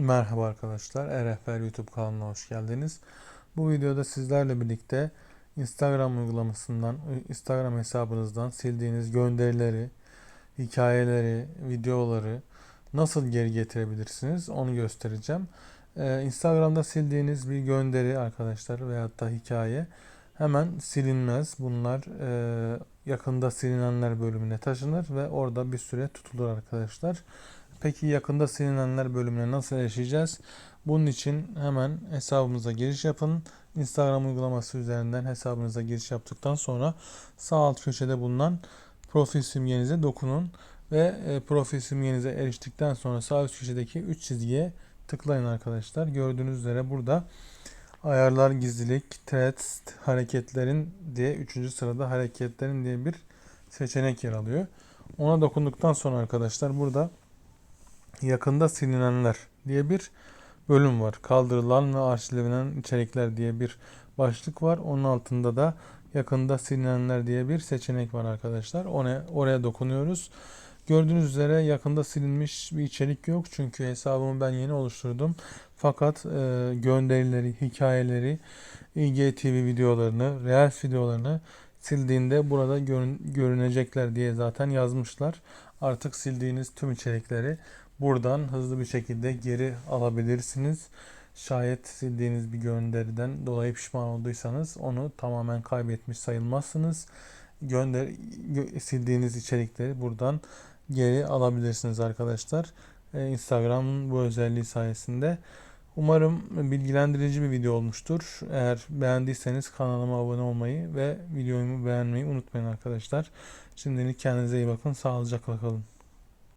Merhaba arkadaşlar, ERFR YouTube kanalına hoş geldiniz. Bu videoda sizlerle birlikte Instagram uygulamasından, Instagram hesabınızdan sildiğiniz gönderileri, hikayeleri, videoları nasıl geri getirebilirsiniz onu göstereceğim. Ee, Instagram'da sildiğiniz bir gönderi arkadaşlar veyahut da hikaye hemen silinmez. Bunlar e, yakında silinenler bölümüne taşınır ve orada bir süre tutulur arkadaşlar. Peki yakında silinenler bölümüne nasıl erişeceğiz? Bunun için hemen hesabımıza giriş yapın. Instagram uygulaması üzerinden hesabınıza giriş yaptıktan sonra sağ alt köşede bulunan profil simgenize dokunun ve e, profil simgenize eriştikten sonra sağ üst köşedeki 3 çizgiye tıklayın arkadaşlar. Gördüğünüz üzere burada ayarlar gizlilik, threads, hareketlerin diye 3. sırada hareketlerin diye bir seçenek yer alıyor. Ona dokunduktan sonra arkadaşlar burada yakında silinenler diye bir bölüm var. Kaldırılan ve arşivlenen içerikler diye bir başlık var. Onun altında da yakında silinenler diye bir seçenek var arkadaşlar. Ona, oraya dokunuyoruz. Gördüğünüz üzere yakında silinmiş bir içerik yok. Çünkü hesabımı ben yeni oluşturdum. Fakat e, gönderileri, hikayeleri, IGTV videolarını, Reels videolarını sildiğinde burada görün, görünecekler diye zaten yazmışlar. Artık sildiğiniz tüm içerikleri buradan hızlı bir şekilde geri alabilirsiniz. Şayet sildiğiniz bir gönderiden dolayı pişman olduysanız onu tamamen kaybetmiş sayılmazsınız. Gönder sildiğiniz içerikleri buradan geri alabilirsiniz arkadaşlar. Ee, Instagram'ın bu özelliği sayesinde. Umarım bilgilendirici bir video olmuştur. Eğer beğendiyseniz kanalıma abone olmayı ve videomu beğenmeyi unutmayın arkadaşlar. Şimdilik kendinize iyi bakın. Sağlıcakla kalın.